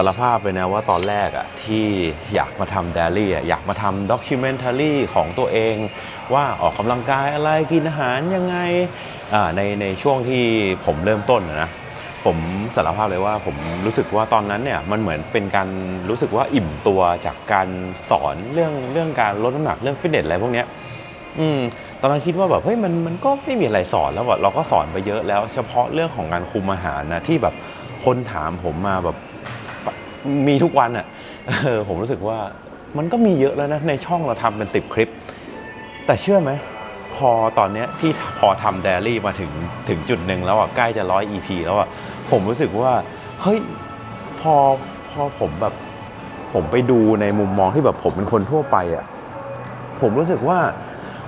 ารภาพเลยนะว่าตอนแรกอะที่อยากมาทำ d ดลี่อะอยากมาทำด็อกิเมนท r รีของตัวเอง ว่าออกกำลังกายอะไรกินอาหารยังไงในในช่วงที่ผมเริ่มต้นนะผมสารภาพเลยว่าผมรู้สึกว่าตอนนั้นเนี่ยมันเหมือนเป็นการรู้สึกว่าอิ่มตัวจากการสอนเรื่องเรื่องการลดน้ำหนักเรื่องฟิตเนสอะไรพวกเนี้ยอืมตอนนั้นคิดว่าแบบเฮ้ยมันมันก็ไม่มีอะไรสอนแล้วอะเราก็สอนไปเยอะแล้ว เฉพาะเรื่องของการคุมอาหารนะที่แบบคนถามผมมาแบบ มีทุกวันอะเออผมรู้สึกว่ามันก็มีเยอะแล้วนะ ในช่องเราทำเป็นสิบคลิป แต่เชื่อไหม พอตอนเนี้ยที่พอทำ d ดลี่มาถึงถึงจุดหนึ่งแล้วอะใกล้จะร้อย EP แล้วอะผมรู้สึกว่าเฮ้ยพอพอผมแบบผมไปดูในมุมมองที่แบบผมเป็นคนทั่วไปอะผมรู้สึกว่า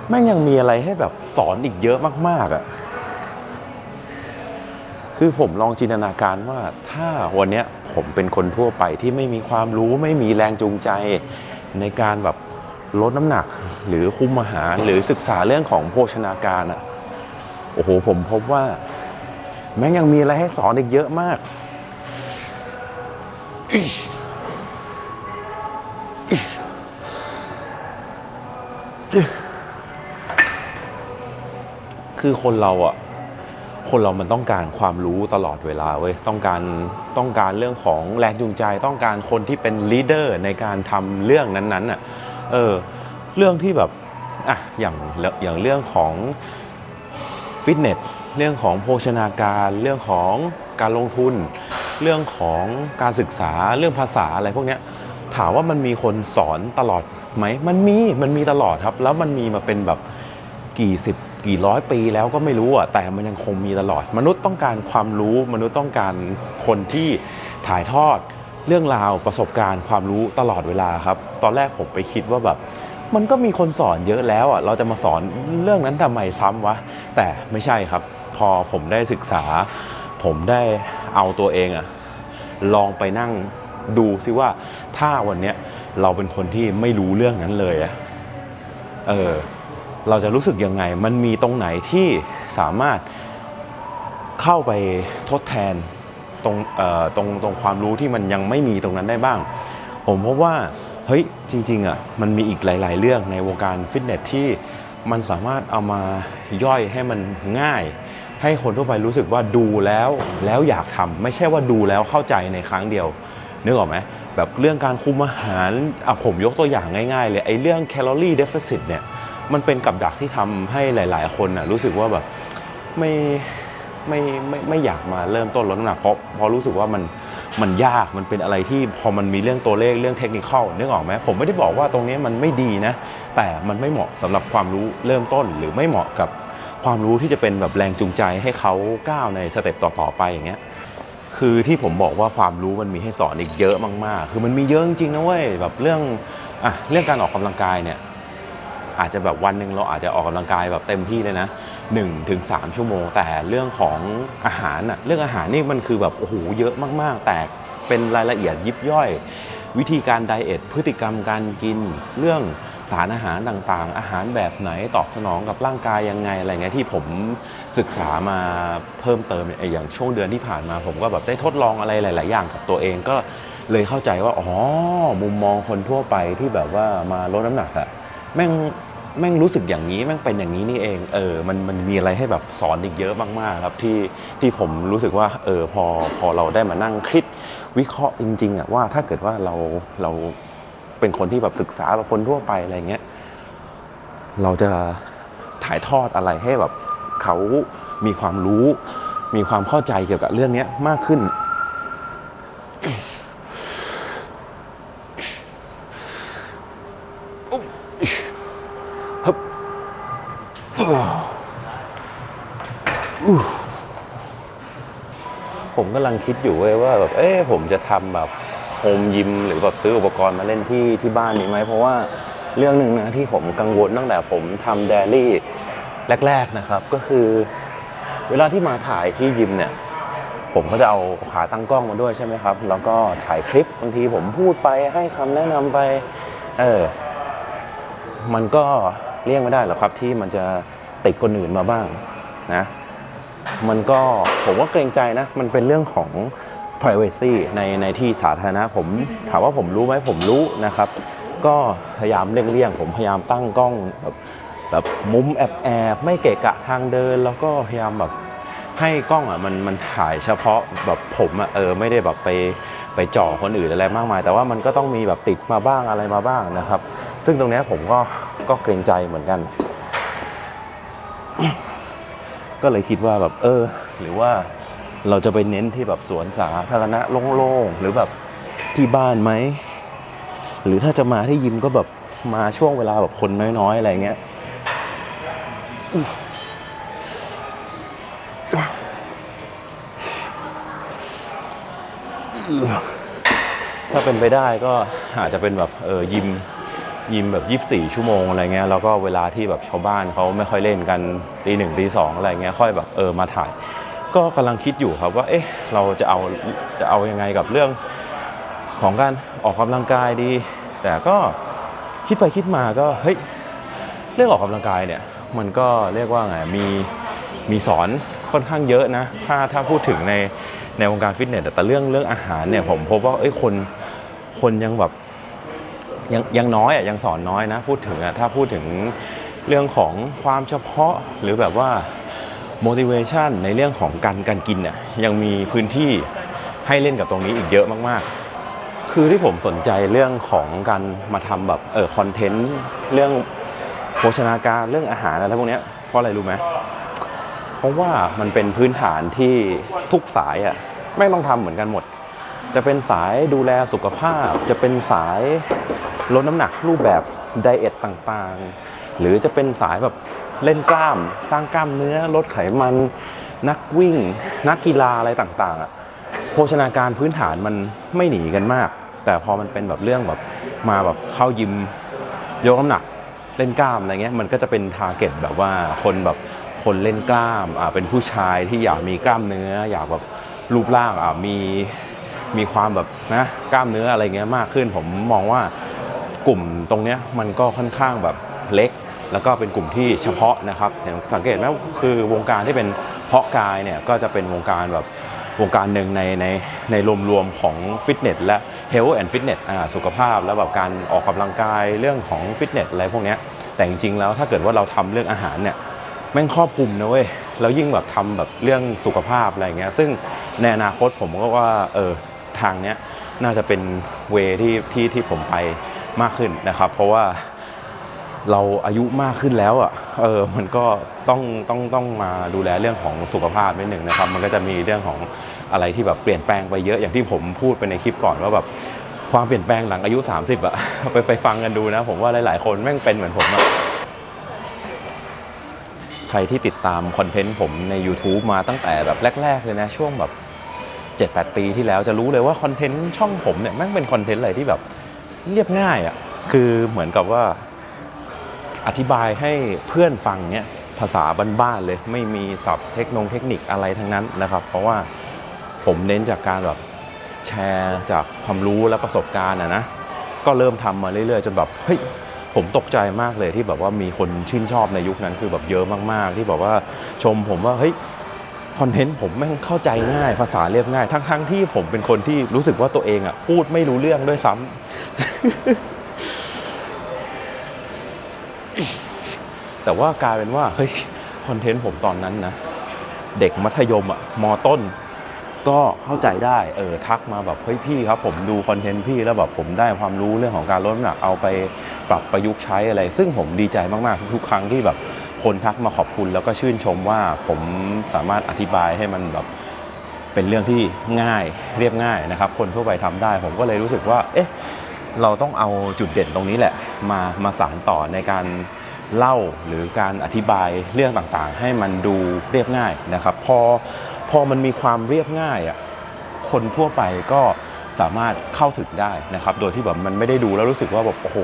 แม่งยังมีอะไรให้แบบสอนอีกเยอะมากๆอะ คือผมลองจินตนาการว่าถ้าวันนี้ผมเป็นคนทั่วไปที่ไม่มีความรู้ไม่มีแรงจูงใจในการแบบลดน้ำหนักหรือคุมอาหารหรือศึกษาเรื่องของโภชนาการอะ่ะโอ้โหผมพบว่าแม่งยังมีอะไรให้สอนอีกเยอะมาก คือคนเราอะ่ะ คนเรามันต้องการความรู้ตลอดเวลาเว้ยต้องการต้องการเรื่องของแรงจูงใจ ต้องการคนที่เป็นลีดเดอร์ในการทำเรื่องนั้นๆอะเออเรื่องที่แบบอะอย่างอย่างเรื่องของฟิตเนสเรื่องของโภชนาการเรื่องของการลงทุน เรื่องของการศึกษาเรื่องภาษาอะไรพวกเนี้ยถามว่ามันมีคนสอนตลอดไหมมันมีมันมีตลอดครับ แล้วมันมีมาเป็นแบบกี่สิบ กี่ร้อยปีแล้วก็ไม่รู้อะแต่มันยังคงมีตลอด มนุษย์ต้องการความรู้มนุษย์ต้องการคนที่ถ่ายทอดเรื่องราวประสบการณ์ความรู้ตลอดเวลาครับ ตอนแรกผมไปคิดว่าแบบมันก็มีคนสอนเยอะแล้วอะเราจะมาสอนเรื่องนั้นทำไมซ้ำวะแต่ไม่ใช่ครับ พอผมได้ศึกษา ผมได้เอาตัวเองอะลองไปนั่งดูซิว่าถ้าวันเนี้ยเราเป็นคนที่ไม่รู้เรื่องนั้นเลยอะเออ เราจะรู้สึกยังไง มันมีตรงไหนที่สามารถเข้าไปทดแทนตรงตรงตรงความรู้ที่มันยังไม่มีตรงนั้นได้บ้าง ผมพบว่าเฮ้ยจริงๆอะมันมีอีกหลาย ๆ เรื่องในวงการฟิตเนสที่มันสามารถเอามาย่อยให้มันง่าย ให้คนทั่วไปรู้สึกว่าดูแล้วแล้วอยากทำไม่ใช่ว่าดูแล้วเข้าใจในครั้งเดียวนึกออกไหมแบบเรื่องการคุมอาหารอะผมยกตัวอย่างง่าย ๆ เลยไอ้เรื่องแคลอรี่เดฟ i ซิตเนี่ย มันเป็นกับดักที่ทำให้หลาย ๆ คนน่ะรู้สึกว่าแบบไม่ไม่ไม่ไม่อยากมาเริ่มต้นลดน้ำหนักเพราะเพราะรู้สึกว่ามันมันยากมันเป็นอะไรที่พอมันมีเรื่องตัวเลขเรื่องเทคนิคเข้านึกออกไหมผมไม่ได้บอกว่าตรงนี้มันไม่ดีนะ แต่มันไม่เหมาะสำหรับความรู้เริ่มต้น หรือไม่เหมาะกับความรู้ที่จะเป็นแบบแรงจูงใจให้เขาก้าวในสเต็ปต่อๆไปอย่างเงี้ยคือที่ผมบอกว่าความรู้มันมีให้สอนอีกเยอะมากๆ คือมันมีเยอะจริงๆนะเว้ยแบบเรื่องอะเรื่องการออกกำลังกายเนี่ย อาจจะแบบวันหนึ่งเราอาจจะออกกำลังกายแบบเต็มที่เลยนะ1ถึง3ชั่วโมง แต่เรื่องของอาหารน่ะเรื่องอาหารนี่มันคือแบบโอ้โหเยอะมากๆ แต่เป็นรายละเอียดยิบย่อย วิธีการไดเอทพฤติกรรมการกิน เรื่องสารอาหารต่างๆ อาหารแบบไหนตอบสนองกับร่างกายยังไงอะไรเงี้ยที่ผมศึกษามาเพิ่มเติมเนี่ยอย่างช่วงเดือนที่ผ่านมา ผมก็แบบได้ทดลองอะไรหลาย ๆ อย่างกับตัวเองก็เลยเข้าใจว่า อ๋อ มุมมองคนทั่วไปที่แบบว่ามาลดน้ำหนักอะ แม่งแม่งรู้สึกอย่างนี้แม่งเป็นอย่างนี้นี่เอง เออมันมันมีอะไรให้แบบสอนอีกเยอะมากๆครับที่ที่ผมรู้สึกว่าเออพอพอเราได้มานั่งคิดวิเคราะห์จริงๆอะว่าถ้าเกิดว่าเราเราเป็นคนที่แบบศึกษาแบบคนทั่วไปอะไรเงี้ยเราจะถ่ายทอดอะไรให้แบบเขามีความรู้ มีความเข้าใจเกี่ยวกับเรื่องนี้มากขึ้น ฮึบผมกำลังคิดอยู่เว้ยว่าแบบเอ๊ะผมจะทำแบบโฮมยิมหรือแบบซื้ออุปกรณ์มาเล่นที่ที่บ้านนี้ไหมเพราะว่าเรื่องหนึ่งนะที่ผมกังวลตั้งแต่ผมทำเดลี่แรก ๆนะครับ ก็คือ เวลาที่มาถ่ายที่ยิมเนี่ย ผมก็จะเอาขาตั้งกล้องมาด้วยใช่ไหมครับ แล้วก็ถ่ายคลิปบางทีผมพูดไปให้คำแนะนำไป เออ มันก็ เลี่ยงไม่ได้หรอกครับที่มันจะติดคนอื่นมาบ้างนะมันก็ผมว่าเกรงใจนะ มันเป็นเรื่องของ privacy ในในที่สาธารณะผมถามว่าผมรู้ไหมผมรู้นะครับ ก็พยายามเลี่ยงๆผมพยายามตั้งกล้องแบบแบบมุมแอบแอบไม่เกะกะทางเดิน แล้วก็พยายามแบบให้กล้องอะมันมันถ่ายเฉพาะแบบผมอะเออไม่ได้แบบไปไปจ่อคนอื่นอะไรมากมาย แต่ว่ามันก็ต้องมีแบบติดมาบ้างอะไรมาบ้างนะครับ ซึ่งตรงเนี้ยผมก็ก็เกรงใจเหมือนกัน ก็เลยคิดว่าแบบเออ หรือว่าเราจะไปเน้นที่แบบสวนสาธารณะโล่งๆหรือแบบที่บ้านไหม หรือถ้าจะมาที่ยิมก็แบบมาช่วงเวลาแบบคนน้อยๆ อะไรเงี้ยถ้าเป็นไปได้ก็อาจจะเป็นแบบเออยิม ยิมแบบ 24 ชั่วโมงอะไรเงี้ยแล้วก็เวลาที่แบบชาวบ้านเขาไม่ค่อยเล่นกันตีหนึ่งตีสองอะไรเงี้ยค่อยแบบเออมาถ่าย ก็กำลังคิดอยู่ครับว่าเอ๊ะเราจะเอาจะเอายังไงกับเรื่องของการออกกำลังกายดี แต่ก็คิดไปคิดมาก็เฮ้ยเรื่องออกกำลังกายเนี่ยมันก็เรียกว่าไงมีมีสอนค่อนข้างเยอะนะถ้าถ้าพูดถึงในในวงการฟิตเนสแต่เรื่องเรื่องอาหารเนี่ยผมพบว่าเอ้ยคนคนยังแบบ ยังยังน้อยอะยังสอนน้อยนะ พูดถึงอะถ้าพูดถึงเรื่องของความเฉพาะหรือแบบว่า motivation ในเรื่องของการการกินเนี่ยยังมีพื้นที่ให้เล่นกับตรงนี้อีกเยอะมากๆ คือที่ผมสนใจเรื่องของการมาทำแบบเออคอนเทนต์เรื่องโภชนาการเรื่องอาหารอะไรพวกเนี้ยเพราะอะไรรู้ไหมเพราะว่ามันเป็นพื้นฐานที่ทุกสายอะไม่ต้องทำเหมือนกันหมด จะเป็นสายดูแลสุขภาพ จะเป็นสาย ลดน้ำหนักรูปแบบไดเอทต่างๆ หรือจะเป็นสายแบบเล่นกล้าม สร้างกล้ามเนื้อลดไขมัน นักวิ่ง นักกีฬาอะไรต่างๆอะโภชนาการพื้นฐานมันไม่หนีกันมาก แต่พอมันเป็นแบบเรื่องแบบมาแบบเข้ายิมยกน้ำหนักเล่นกล้ามอะไรเงี้ยมันก็จะเป็นทาร์เก็ตแบบว่าคนแบบคนเล่นกล้ามอ่าเป็นผู้ชายที่อยากมีกล้ามเนื้อ อยากแบบรูปร่างอ่ามีมีความแบบนะกล้ามเนื้ออะไรเงี้ยมากขึ้นผมมองว่า กลุ่มตรงนี้มันก็ค่อนข้างแบบเล็ก แล้วก็เป็นกลุ่มที่เฉพาะนะครับเห็นสังเกตไหมคือวงการที่เป็นเพาะกายเนี่ยก็จะเป็นวงการแบบวงการหนึ่งในในในรวมๆของฟิตเนสและ Health and Fitness สุขภาพแล้วแบบการออกกำลังกายเรื่องของฟิตเนสอะไรพวกนี้แต่จริงๆแล้วถ้าเกิดว่าเราทำเรื่องอาหารเนี่ยแม่งครอบคลุมนะเว้ยแล้วยิ่งแบบทำแบบเรื่องสุขภาพอะไรเงี้ยซึ่งในอนาคตผมก็ว่าเออทางเนี้ยน่าจะเป็นเวที่ที่ที่ผมไป มากขึ้นนะครับ เพราะว่าเราอายุมากขึ้นแล้วอะ เออ มันก็ต้องต้องต้องมาดูแลเรื่องของสุขภาพนิดหนึ่งนะครับ มันก็จะมีเรื่องของอะไรที่แบบเปลี่ยนแปลงไปเยอะ อย่างที่ผมพูดไปในคลิปก่อนว่าแบบความเปลี่ยนแปลงหลังอายุ 30อะ ไปไปฟังกันดูนะ ผมว่าหลาย ๆ คนแม่งเป็นเหมือนผมอะ ใครที่ติดตามคอนเทนต์ผมใน YouTube มาตั้งแต่แบบแรก ๆ เลยนะ ช่วงแบบ 7-8 ปีที่แล้วจะรู้เลยว่าคอนเทนต์ช่องผมเนี่ยแม่งเป็นคอนเทนต์อะไรที่แบบ เรียบง่ายอะคือเหมือนกับว่าอธิบายให้เพื่อนฟังเนี่ยภาษาบ้านๆเลยไม่มีศัพท์เทคโนเทคนิคอะไรทั้งนั้นนะครับ เพราะว่าผมเน้นจากการแบบแชร์จากความรู้และประสบการณ์อะนะก็เริ่มทำมาเรื่อยๆ จนแบบเฮ้ยผมตกใจมากเลยที่แบบว่ามีคนชื่นชอบในยุคนั้นคือแบบเยอะมากๆ ที่แบบว่าชมผมว่าเฮ้ย คอนเทนต์ผมแม่งเข้าใจง่าย ภาษาเรียบง่าย ทั้งๆที่ผมเป็นคนที่รู้สึกว่าตัวเองอะพูดไม่รู้เรื่องด้วยซ้ำ แต่ว่ากลายเป็นว่าเฮ้ยคอนเทนต์ผมตอนนั้นนะ เด็กมัธยมอะมต้น ก็เข้าใจได้ เออทักมาแบบเฮ้ยพี่ครับ ผมดูคอนเทนต์พี่แล้วแบบผมได้ความรู้เรื่องของการลดน้ำหนักเอาไปปรับประยุกต์ใช้อะไร ซึ่งผมดีใจมากๆทุกๆครั้งที่แบบ คนทักมาขอบคุณแล้วก็ชื่นชมว่าผมสามารถอธิบายให้มันแบบเป็นเรื่องที่ง่ายเรียบง่ายนะครับ คนทั่วไปทำได้ ผมก็เลยรู้สึกว่า เอ๊ะ เราต้องเอาจุดเด่นตรงนี้แหละ มามาสานต่อในการเล่าหรือการอธิบายเรื่องต่างๆ ให้มันดูเรียบง่ายนะครับ พอพอมันมีความเรียบง่ายอะคนทั่วไปก็สามารถเข้าถึงได้นะครับ โดยที่แบบมันไม่ได้ดูแล้วรู้สึกว่าแบบโอ้โห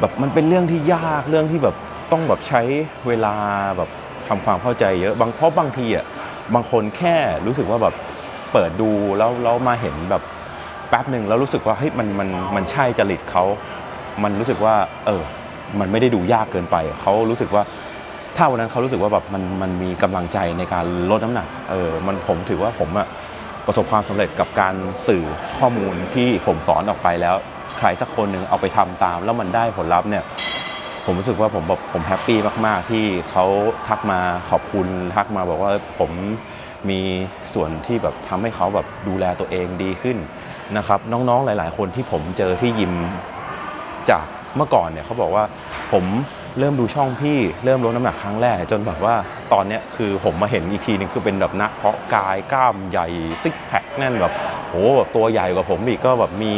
แบบมันเป็นเรื่องที่ยากเรื่องที่แบบ ต้องแบบใช้เวลาแบบทำความเข้าใจเยอะบางเพราะบางทีอะบางคนแค่รู้สึกว่าแบบเปิดดูแล้วแล้วมาเห็นแบบแป๊บหนึ่งแล้วรู้สึกว่าเฮ้ยมันมันมันใช่จริตเขา มันรู้สึกว่า เออ มันไม่ได้ดูยากเกินไปเขารู้สึกว่าถ้าวันนั้นเขารู้สึกว่าแบบมันมันมีกำลังใจในการลดน้ำหนัก เออ มันผมถือว่าผมอะประสบความสำเร็จกับการสื่อข้อมูลที่ผมสอนออกไปแล้ว ใครสักคนหนึ่งเอาไปทำตาม แล้วมันได้ผลลัพธ์เนี่ย ผมรู้สึกว่าผมแบบผมแฮปปี้มากๆ ที่เขาทักมาขอบคุณทักมาบอกว่าผมมีส่วนที่แบบทำให้เขาแบบดูแลตัวเองดีขึ้นนะครับน้องๆหลาย ๆ คนที่ผมเจอที่ยิมจากเมื่อก่อนเนี่ยเขาบอกว่าผมเริ่มดูช่องพี่เริ่มลดน้ำหนักครั้งแรก จนแบบว่าตอนเนี้ยคือผมมาเห็นอีกทีหนึงคือเป็นแบบนักเพาะกายกล้ามใหญ่ซิกแพคแน่นแบบโอ้แบบตัวใหญ่กว่าผมอีกก็แบบมี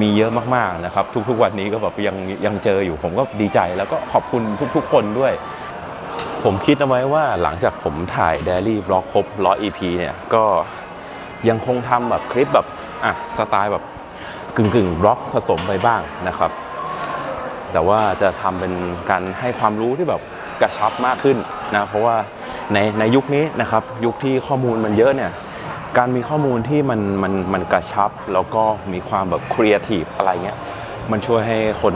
มีเยอะมากๆนะครับ ทุกๆวันนี้ก็แบบยังยังเจออยู่ผมก็ดีใจแล้วก็ขอบคุณทุกๆ คนด้วย ผมคิดเอาไว้ว่าหลังจากผมถ่ายเดลี่บล็อกครบร้อย EP เนี่ยก็ยังคงทำแบบคลิปแบบอะสไตล์แบบกึ่งๆบล็อกผสมไปบ้างนะครับ แต่ว่าจะทำเป็นการให้ความรู้ที่แบบกระชับมากขึ้นนะเพราะว่าในในยุคนี้นะครับยุคที่ข้อมูลมันเยอะเนี่ย การมีข้อมูลที่มันมันมันกระชับ แล้วก็มีความแบบครีเอทีฟอะไรเงี้ยมันช่วยให้คน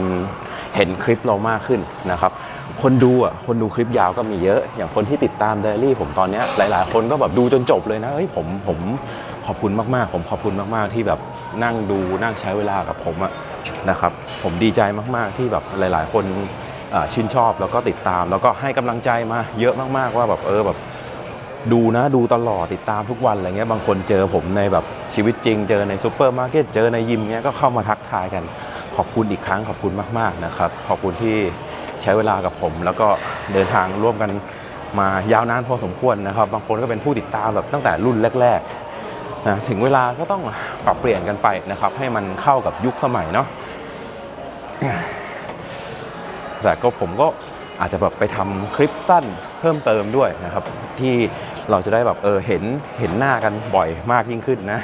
เห็นคลิปเรามากขึ้นนะครับ คนดูอะคนดูคลิปยาวก็มีเยอะ อย่างคนที่ติดตามเดลี่ผมตอนเนี้ยหลาย ๆ คนก็แบบดูจนจบเลยนะเฮ้ยผมผมขอบคุณมาก ๆ ผมขอบคุณมาก ๆ ที่แบบนั่งดูนั่งใช้เวลากับผมอะนะครับ ผมดีใจมาก ๆ ที่แบบหลาย ๆ คนชื่นชอบแล้วก็ติดตาม แล้วก็ให้กำลังใจมาเยอะมาก ๆ ว่าแบบเออแบบ ดูนะดูตลอดติดตามทุกวันอะไรเงี้ยบางคนเจอผมในแบบชีวิตจริง เจอในซูเปอร์มาร์เก็ตเจอในยิมเงี้ยก็เข้ามาทักทายกัน ขอบคุณอีกครั้งขอบคุณมากๆนะครับขอบคุณที่ใช้เวลากับผม แล้วก็เดินทางร่วมกันมายาวนานพอสมควรนะครับ บางคนก็เป็นผู้ติดตามแบบตั้งแต่รุ่นแรกๆนะถึงเวลาก็ต้องปรับเปลี่ยนกันไปนะครับ ให้มันเข้ากับยุคสมัยเนาะแต่ก็ผมก็ อาจจะแบบไปทำคลิปสั้นเพิ่มเติมด้วยนะครับ ที่เราจะได้แบบเออเห็นเห็นหน้ากันบ่อยมากยิ่งขึ้นนะ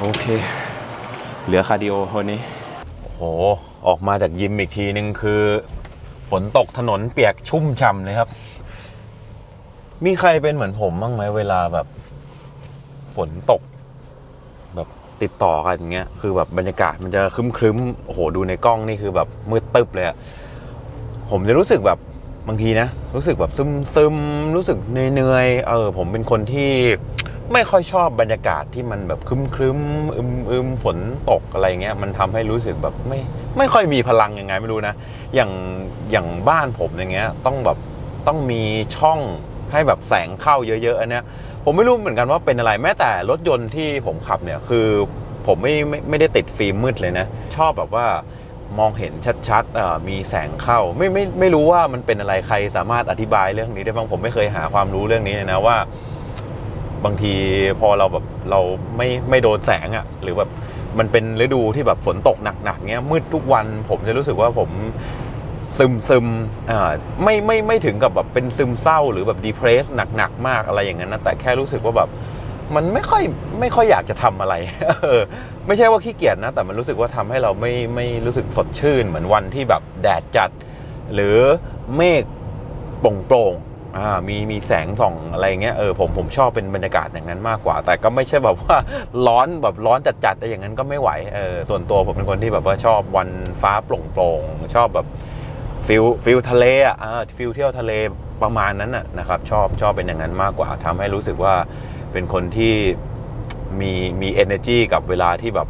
โอเค เหลือคาร์ดิโอคนนี้โอ้โห ออกมาจากยิมอีกทีนึงคือ ฝนตกถนนเปียกชุ่มฉ่ำเลยครับ มีใครเป็นเหมือนผมบ้างไหมเวลาแบบ ฝนตก แบบ ติดต่อกันอย่างเงี้ยคือแบบบรรยากาศมันจะครึ้มครึมๆโอ้โหดูในกล้องนี่คือแบบมืดตึบเลยอะผมจะรู้สึกแบบบางทีนะ รู้สึกแบบซึมซึมรู้สึกเหนื่อยเออผมเป็นคนที่ไม่ค่อยชอบบรรยากาศที่มันแบบครึ้มครึ้มอึมอึมฝนตกอะไรเงี้ยมันทำให้รู้สึกแบบไม่ไม่ค่อยมีพลังยังไงไม่รู้นะ อย่างอย่างบ้านผมอย่างเงี้ยต้องแบบต้องมีช่องให้แบบแสงเข้าเยอะๆอันเนี้ย ผมไม่รู้เหมือนกันว่าเป็นอะไรแม้แต่รถยนต์ที่ผมขับเนี่ยคือผมไม่ไม่ไม่ได้ติดฟิล์มมืดเลยนะ ชอบแบบว่ามองเห็นชัดๆมีแสงเข้าไม่ไม่ไม่รู้ว่ามันเป็นอะไรใครสามารถอธิบายเรื่องนี้ได้บ้างผมไม่เคยหาความรู้เรื่องนี้เลยนะว่า บางทีพอเราแบบเราไม่ไม่โดนแสงอะ่ะ หรือแบบมันเป็นฤดูที่แบบฝนตกหนักๆเงี้ยมืดทุกวัน ผมจะรู้สึกว่าผม ซึมซึมอ่าไม่ไม่ไม่ถึงกับแบบเป็นซึมเศร้าหรือแบบดีเพรสหนักๆมากอะไรอย่างนั้นนะแต่แค่รู้สึกว่าแบบมันไม่ค่อยไม่ค่อยอยากจะทำอะไรเออไม่ใช่ว่าขี้เกียจนะ แต่มันรู้สึกว่าทำให้เราไม่ไม่รู้สึกสดชื่น เหมือนวันที่แบบแดดจัด หรือเมฆโปร่งโปร่งอ่ามีมีแสงส่องอะไรเงี้ยเออผมผมชอบเป็นบรรยากาศอย่างนั้นมากกว่า แต่ก็ไม่ใช่แบบว่าร้อนแบบร้อนจัดๆอะไรอย่างนั้นก็ไม่ไหวเออส่วนตัวผมเป็นคนที่แบบว่าชอบวันฟ้าโปร่งโปร่งชอบแบบ ฟิลฟิลทะเลอะฟิลเที่ยวทะเลประมาณนั้นน่ะนะครับชอบชอบเป็นอย่างนั้นมากกว่าทำให้รู้สึกว่าเป็นคนที่มีมี energy กับเวลาที่แบบ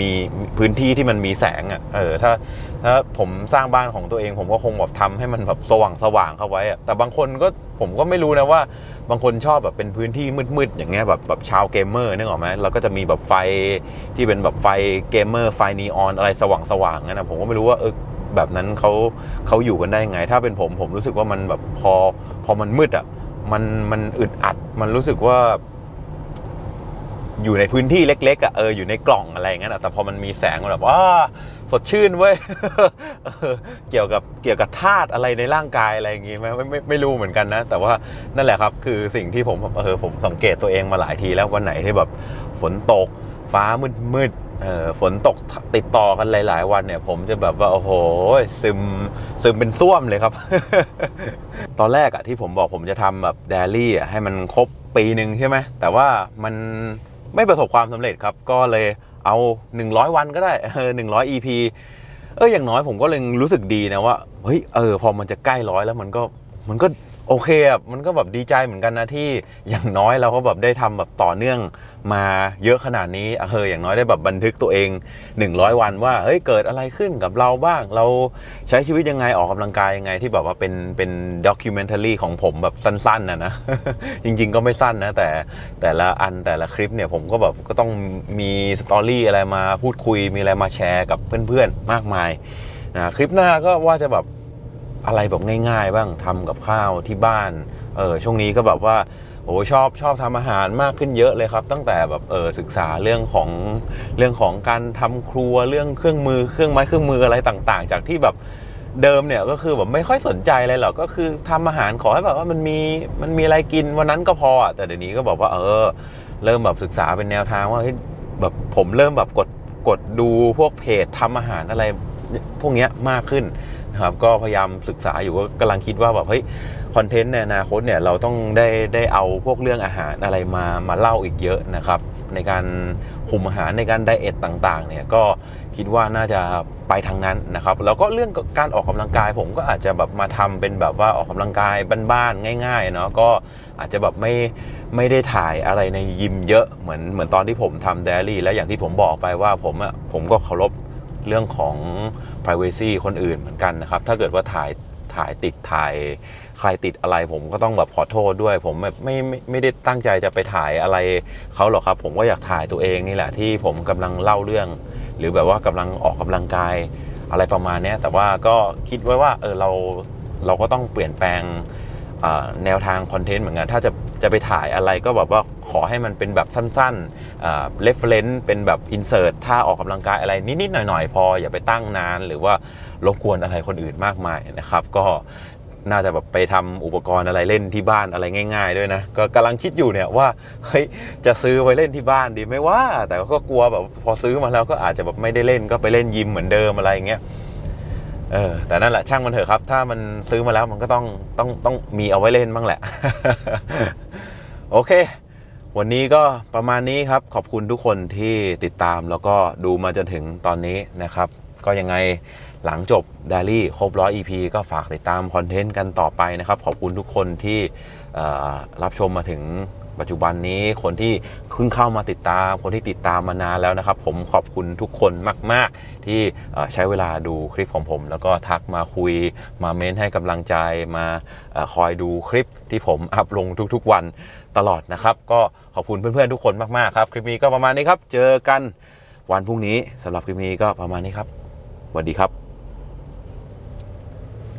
มีพื้นที่ที่มันมีแสงอะเออถ้าถ้าผมสร้างบ้านของตัวเอง ผมก็คงแบบทำให้มันแบบสว่างสว่างเข้าไว้อะแต่บางคนก็ผมก็ไม่รู้นะว่า บางคนชอบแบบเป็นพื้นที่มืดๆอย่างเงี้ยแบบแบบชาวเกมเมอร์นึกออกไหมเราก็จะมีแบบไฟที่เป็นแบบไฟเกมเมอร์ไฟนีออนอะไรสว่างๆนั่นนะผมก็ไม่รู้ว่าเออ แบบนั้นเขาเขาอยู่กันได้ไง ถ้าเป็นผมผมรู้สึกว่ามันแบบพอพอมันมืดอะมันมันอึดอัด มันรู้สึกว่า อยู่ในพื้นที่เล็ก ๆอะเอออยู่ในกล่องอะไรอย่างเงี้ยอะแต่พอมันมีแสงมันแบบว้าสดชื่นเว้ยเออเกี่ยวกับเกี่ยวกับธาตุอะไรในร่างกายอะไรอย่างงี้ไหมไม่ไม่ไม่รู้เหมือนกันนะ แต่ว่านั่นแหละครับคือสิ่งที่ผมเออผมสังเกตตัวเองมาหลายทีแล้ววันไหนที่แบบฝนตกฟ้ามืดมืด เออฝนตกติดต่อกันหลาย ๆ วันเนี่ย ผมจะแบบว่า โอ้โห ซึมซึมเป็นส้วมเลยครับ ตอนแรกอะที่ผมบอกผมจะทำแบบเดลี่อะให้มันครบปีหนึ่งใช่ไหม แต่ว่ามันไม่ประสบความสำเร็จครับ ก็เลยเอา 100 วันก็ได้เออ100 EP เอออย่างน้อยผมก็เลยรู้สึกดีนะว่า เฮ้ย เออ พอมันจะใกล้ร้อยแล้วมันก็มันก็ โอเคอะมันก็แบบดีใจเหมือนกันนะที่อย่างน้อยเราก็แบบได้ทำแบบต่อเนื่องมาเยอะขนาดนี้เอออย่างน้อยได้แบบบันทึกตัวเอง 100 วันว่าเฮ้ยเกิดอะไรขึ้นกับเราบ้าง เราใช้ชีวิตยังไงออกกำลังกายยังไงที่แบบว่าเป็นเป็นด็อกิเมนท r รีของผมแบบสั้นๆนะนะจริงๆก็ไม่สั้นนะแต่แต่ละอันแต่ละคลิปเนี่ยผมก็แบบก็ต้องมีสตอรี่อะไรมาพูดคุยมีอะไรมาแชร์กับเพื่อนๆมากมายนะคลิปหน้าก็ว่าจะแบบ อะไรแบบง่าย ๆ บ้างทำกับข้าวที่บ้านเออช่วงนี้ก็แบบว่าโอ้ชอบชอบทำอาหารมากขึ้นเยอะเลยครับ ตั้งแต่แบบเออศึกษาเรื่องของเรื่องของการทำครัวเรื่องเครื่องมือเครื่องไม้เครื่องมืออะไรต่างๆ จากที่แบบเดิมเนี่ยก็คือแบบไม่ค่อยสนใจเลยหรอกก็คือทำอาหารขอให้แบบว่ามันมีมันมีอะไรกินวันนั้นก็พอแต่เดี๋ยวนี้ก็บอกว่าเออ เริ่มแบบศึกษาเป็นแนวทางว่าแบบผมเริ่มแบบกดกดดูพวกเพจทำอาหารอะไรพวกเนี้ยมากขึ้น นะครับก็พยายามศึกษาอยู่ก็กำลังคิดว่าแบบเฮ้ยคอนเทนต์ในอนาคตเนี่ยเราต้องได้ได้เอาพวกเรื่องอาหารอะไรมามาเล่าอีกเยอะนะครับ ในการคุมอาหารในการไดเอทต่างๆเนี่ยก็คิดว่าน่าจะไปทางนั้นนะครับแล้วก็เรื่องการออกกำลังกาย ผมก็อาจจะแบบมาทำเป็นแบบว่าออกกำลังกายบ้านๆง่ายๆเนาะก็อาจจะแบบไม่ไม่ได้ถ่ายอะไรในยิมเยอะเหมือนเหมือนตอนที่ผมทำเดลี่ แล้วอย่างที่ผมบอกไปว่าผมอะผมก็เคารพเรื่องของ privacy คนอื่นเหมือนกันนะครับ ถ้าเกิดว่าถ่ายถ่ายติดถ่ายใครติดอะไรผมก็ต้องแบบขอโทษด้วย ผมแบบไม่ไม่ไม่ได้ตั้งใจจะไปถ่ายอะไรเขาหรอกครับ ผมก็อยากถ่ายตัวเองนี่แหละที่ผมกำลังเล่าเรื่อง หรือแบบว่ากำลังออกกำลังกายอะไรประมาณนี้แต่ว่าก็คิดไว้ว่าเออเราเราก็ต้องเปลี่ยนแปลง แนวทางคอนเทนต์เหมือนกัน ถ้าจะจะไปถ่ายอะไรก็แบบว่าขอให้มันเป็นแบบสั้นๆอ่า reference เป็นแบบ insert ถ้าออกกำลังกายอะไรนิดๆหน่อยๆ พออย่าไปตั้งนาน หรือว่ารบกวนอะไรคนอื่นมากมายนะครับ ก็น่าจะแบบไปทำอุปกรณ์อะไรเล่นที่บ้านอะไรง่าย ๆ ด้วยนะ ก็กำลังคิดอยู่เนี่ยว่าเฮ้ยจะซื้อไว้เล่นที่บ้านดีไหมว่า แต่ก็กลัวแบบพอซื้อมาแล้วก็อาจจะแบบไม่ได้เล่นก็ไปเล่นยิมเหมือนเดิมอะไรอย่างเงี้ย เออแต่นั่นแหละช่างมันเถอะครับ ถ้ามันซื้อมาแล้วมันก็ต้องต้องต้องมีเอาไว้เล่นบ้างแหละ โอเค วันนี้ก็ประมาณนี้ครับ ขอบคุณทุกคนที่ติดตามแล้วก็ดูมาจนถึงตอนนี้นะครับ ก็ยังไงหลังจบด a ลี่ครบร้อย EP ก็ฝากติดตามคอนเทนต์กันต่อไปนะครับ ขอบคุณทุกคนที่รับชมมาถึง ปัจจุบันนี้คนที่เพิ่งเข้ามาติดตาม คนที่ติดตามมานานแล้วนะครับ ผมขอบคุณทุกคนมาก ๆ ที่ใช้เวลาดูคลิปของผม แล้วก็ทักมาคุยมาเม้นให้กำลังใจมาคอยดูคลิปที่ผมอัพลงทุกๆวันตลอดนะครับ ก็ขอบคุณเพื่อนๆทุกคนมากๆครับ คลิปนี้ก็ประมาณนี้ครับ เจอกันวันพรุ่งนี้สำหรับคลิปนี้ก็ประมาณนี้ครับสวัสดีครับ